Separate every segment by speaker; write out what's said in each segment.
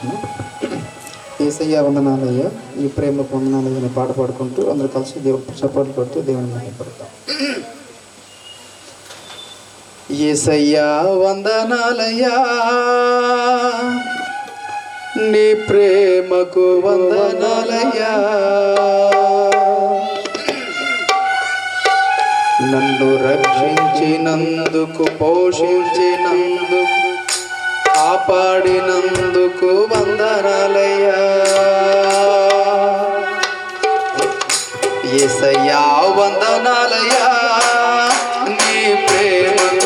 Speaker 1: ప్రార్థన ఏసయ్య వందనాలయ్య. ఈ ప్రేమ వందనాలయ్య పాట పాడుకుంటూ అందరూ కలిసి దేవుడు సపోర్ట్ కొడుతూ దేవుని మహిపడతాం ఏసయ్యా వందనాలయ్యా. నీ ప్రేమకు వందనాలయ్యా. నన్ను రక్షించినందుకు పోషించినందుకు కాపాడినందుకు వందనాలయ్యా. వందనాలయ్యా. నీ ప్రేమ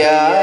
Speaker 1: yeah.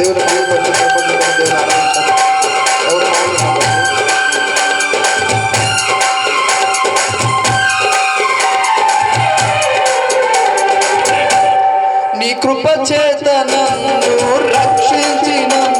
Speaker 1: దేవుని మహిమపరిచి ప్రపంచంలో నీ కృప చేత నన్ను రక్షించినందు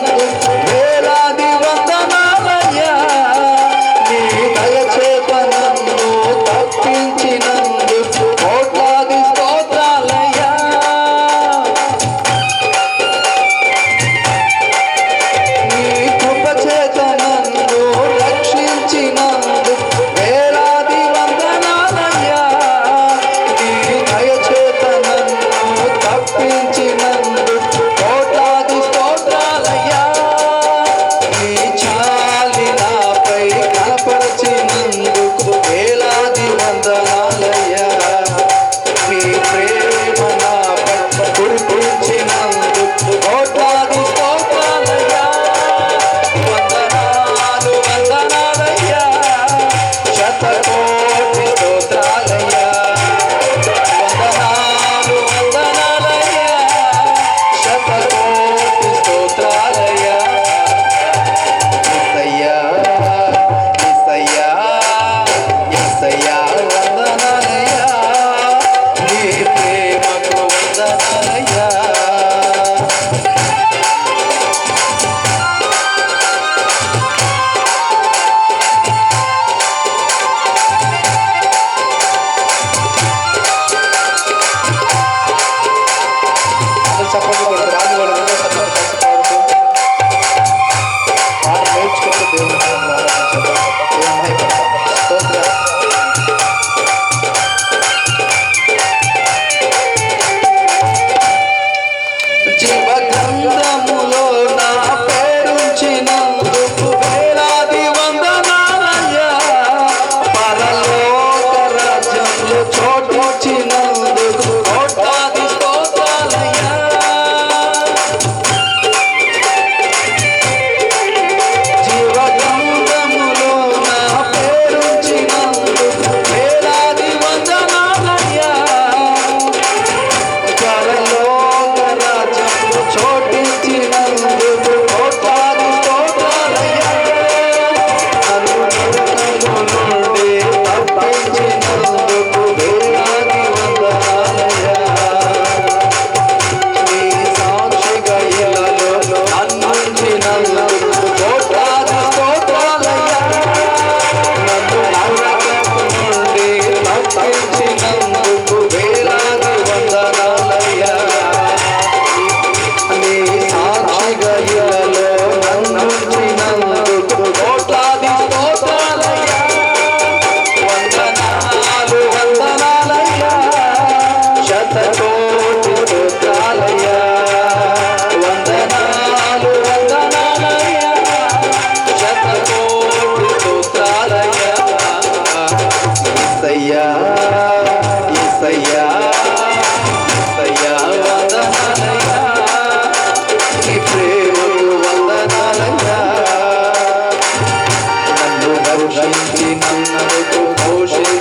Speaker 1: I don't a good
Speaker 2: motion.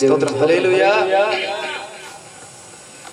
Speaker 2: Cristo, Aleluya.